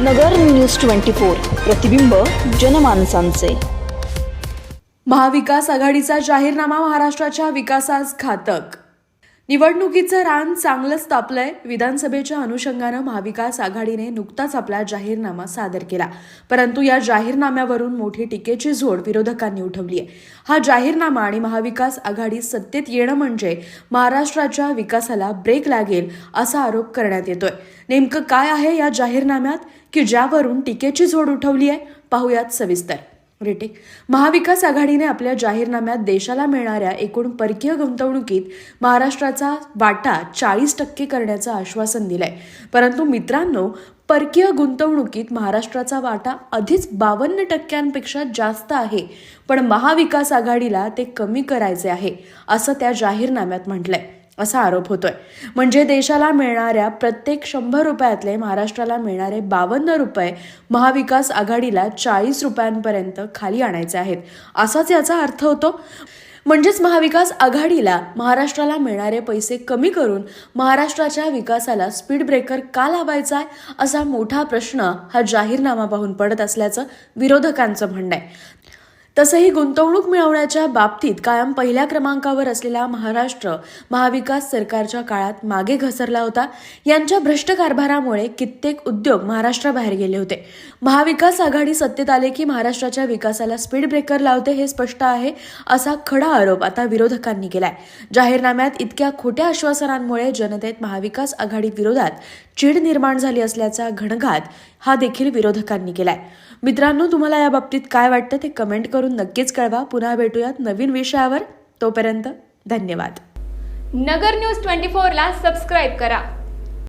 नगर news twenty four प्रतिबिंब जनमानसांचे. महाविकास आघाडीचा जाहीरनामा महाराष्ट्राच्या विकासास घातक. निवडणुकीचं रान चांगलंच तापलंय. विधानसभेच्या अनुषंगानं महाविकास आघाडीने नुकताच आपला जाहीरनामा सादर केला. परंतु या जाहीरनाम्यावरून मोठी टीकेची झोड विरोधकांनी उठवली आहे हा जाहीरनामा आणि महाविकास आघाडी सत्तेत येणं म्हणजे महाराष्ट्राच्या विकासाला ब्रेक लागेल असा आरोप करण्यात येतोय. नेमकं काय आहे या जाहीरनाम्यात? की ज्यावरून टीकेची झोड उठवली आहे पाहुयात सविस्तर. रेटिंग महाविकास आघाडीने आपल्या जाहीरनाम्यात देशाला मिळणाऱ्या एकूण परकीय गुंतवणुकीत महाराष्ट्राचा वाटा चाळीस टक्के करण्याचं आश्वासन दिलंय. परंतु मित्रांनो परकीय गुंतवणुकीत महाराष्ट्राचा वाटा आधीच बावन्न टक्क्यांपेक्षा जास्त आहे पण महाविकास आघाडीला ते कमी करायचे आहे असं त्या जाहीरनाम्यात म्हटलंय. असा आरोप होतोय. म्हणजे देशाला मिळणाऱ्या प्रत्येक शंभर रुपयातले महाराष्ट्राला मिळणारे बावन्न रुपये महाविकास आघाडीला चाळीस रुपयांपर्यंत खाली आणायचे आहेत. असाच याचा अर्थ होतो. म्हणजेच महाविकास आघाडीला महाराष्ट्राला मिळणारे पैसे कमी करून महाराष्ट्राच्या विकासाला स्पीड ब्रेकर का लावायचा आहे? असा मोठा प्रश्न हा जाहीरनामा पाहून पडत असल्याचं विरोधकांचं म्हणणं आहे. तसंही गुंतवणूक मिळवण्याच्या बाबतीत कायम पहिल्या क्रमांकावर असलेला महाराष्ट्र महाविकास सरकारच्या काळात मागे घसरला होता. यांच्या भ्रष्ट कारभारामुळे कित्येक उद्योग महाराष्ट्राबाहेर गेले होते. महाविकास आघाडी सत्तेत आले की महाराष्ट्राच्या विकासाला स्पीड ब्रेकर लावते हे स्पष्ट आहे असा खडा आरोप आता विरोधकांनी केलाय. जाहीरनाम्यात इतक्या खोट्या आश्वासनांमुळे जनतेत महाविकास आघाडी विरोधात चीड निर्माण झाली असल्याचा घणघात हा देखील विरोधकांनी केलाय. मित्रांनो तुम्हाला या बाबतीत काय वाटतं ते कमेंट करून नक्कीच कळवा. पुन्हा भेटूयात नवीन विषयावर. तोपर्यंत धन्यवाद. नगर न्यूज ट्वेंटी फोरला सबस्क्राईब करा.